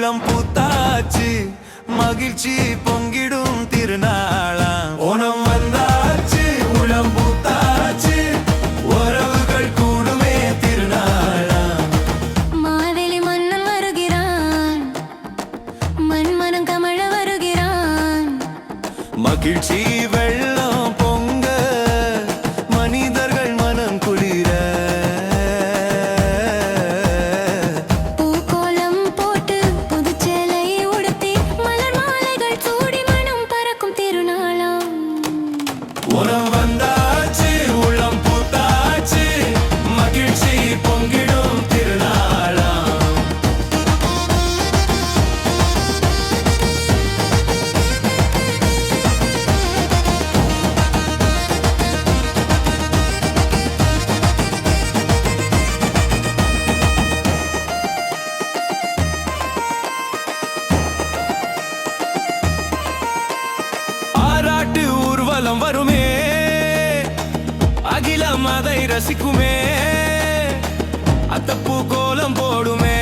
உள்ளம் பூத்தாச்சு. மகிழ்ச்சி பொங்கிடும் திருநாள். What up? அதை ரசிக்குமே. அத்தப்பூ கோலம் போடுமே.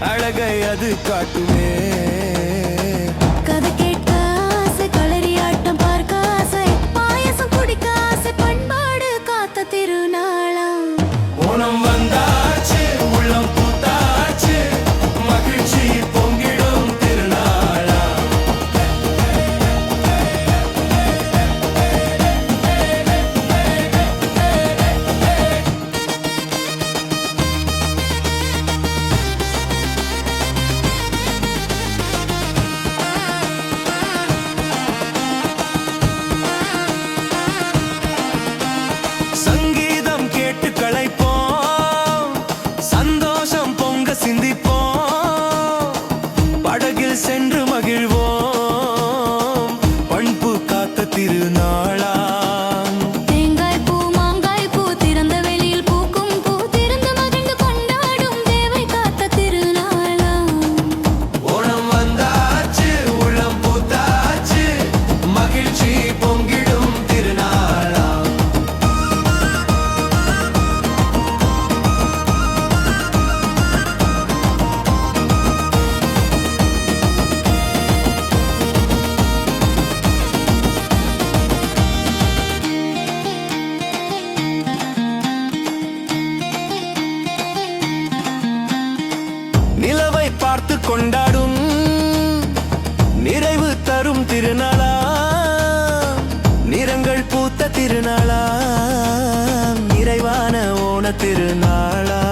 அழகை அது காட்டுமே. படகில் சென்று மகிழ்வோம். நம்மை பார்த்து கொண்டாடும் நிறைவு தரும் திருநாளா. நிறங்கள் பூத்த திருநாளா. நிறைவான ஓண திருநாளா.